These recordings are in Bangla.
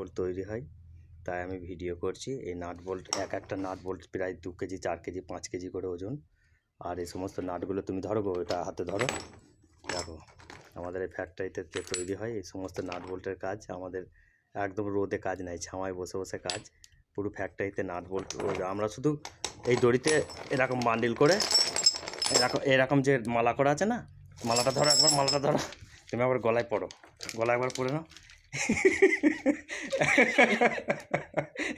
বোল্ট তৈরি হয়। তাই আমি ভিডিও করছি। এই নাট বোল্ট এক একটা নাট বোল্ট প্রায় দু কেজি, চার কেজি, পাঁচ কেজি করে ওজন। আর এই সমস্ত নাটগুলো তুমি ধরো গো, এটা হাতে ধরো। দেখো, আমাদের এই ফ্যাক্টরিতে যে তৈরি হয়। এই সমস্ত নাট বোল্টের কাজ আমাদের একদম রোদে কাজ নাই, ছামায় বসে বসে কাজ। পুরো ফ্যাক্টরিতে নাট বোল্ট আমরা শুধু এই দড়িতে এরকম বান্ডিল করে, এরকম এরকম যে মালা করা আছে না, মালাটা ধরো একবার, মালাটা ধরো। তুমি আবার গলায় পড়ো। গলায় একবার পড়ে নাও।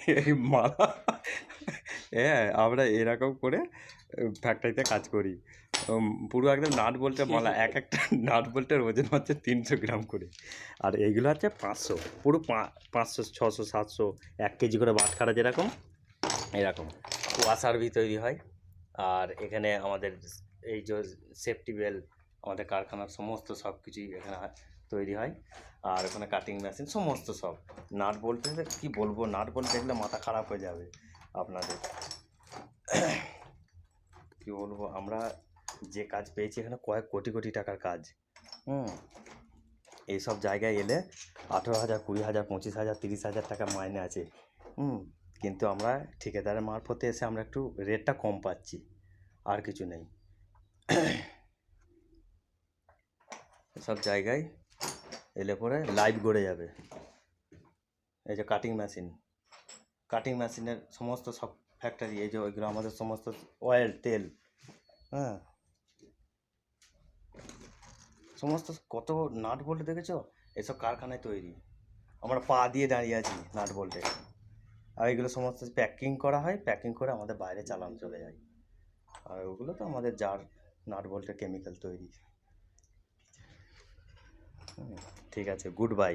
এই মালা। হ্যাঁ আমরা এরকম করে ফ্যাক্টরিতে কাজ করি। পুরো একদম নাট বল্টের মালা এক একটা নাট বল্টের ওজন হচ্ছে তিনশো গ্রাম করে। আর এইগুলো হচ্ছে পাঁচশো পুরো পা- পাঁচশো ছশো সাতশো এক কেজি করে বাটখারা যেরকম এরকম। ওয়াসার ভি তৈরি হয়। আর এখানে আমাদের এই যে সেফটি বেল আমাদের কারখানার সমস্ত সব কিছুই এখানে তৈরি হয়। আর ওখানে কাটিং মেশিন সমস্ত সব। নাট বলতে কি বলব? নাট বল্ট দেখলে মাথা খারাপ হয়ে যাবে আপনাদের। কি বলব? আমরা যে কাজ পেয়েছি এখানে কয়েক কোটি কোটি টাকার কাজ। হুম। এইসব জায়গায় এলে আঠেরো হাজার, কুড়ি হাজার, পঁচিশ হাজার, তিরিশ হাজার টাকা মাইনে আছে। হুম। কিন্তু আমরা ঠিকাদারের মারফতে এসে আমরা একটু রেটটা কম পাচ্ছি। আর কিছু নেই। সব জায়গায় এলে পরে লাইভ গড়ে যাবে। এই যে কাটিং মেশিন কাটিং মেশিনের সমস্ত সব ফ্যাক্টরি এই যে ওইগুলো আমাদের সমস্ত অয়েল তেল হ্যাঁ? সমস্ত কত নাট বল্ট দেখেছ? এসব কারখানায় তৈরি। আমরা পা দিয়ে দাঁড়িয়ে আছি নাট বল্টে আর এগুলো সমস্ত প্যাকিং করা হয় প্যাকিং করে আমাদের বাইরে চালান চলে যায়। আর ওগুলো তো আমাদের যার নাট বল্টের কেমিক্যাল তৈরি। হুম, ঠিক আছে গুড বাই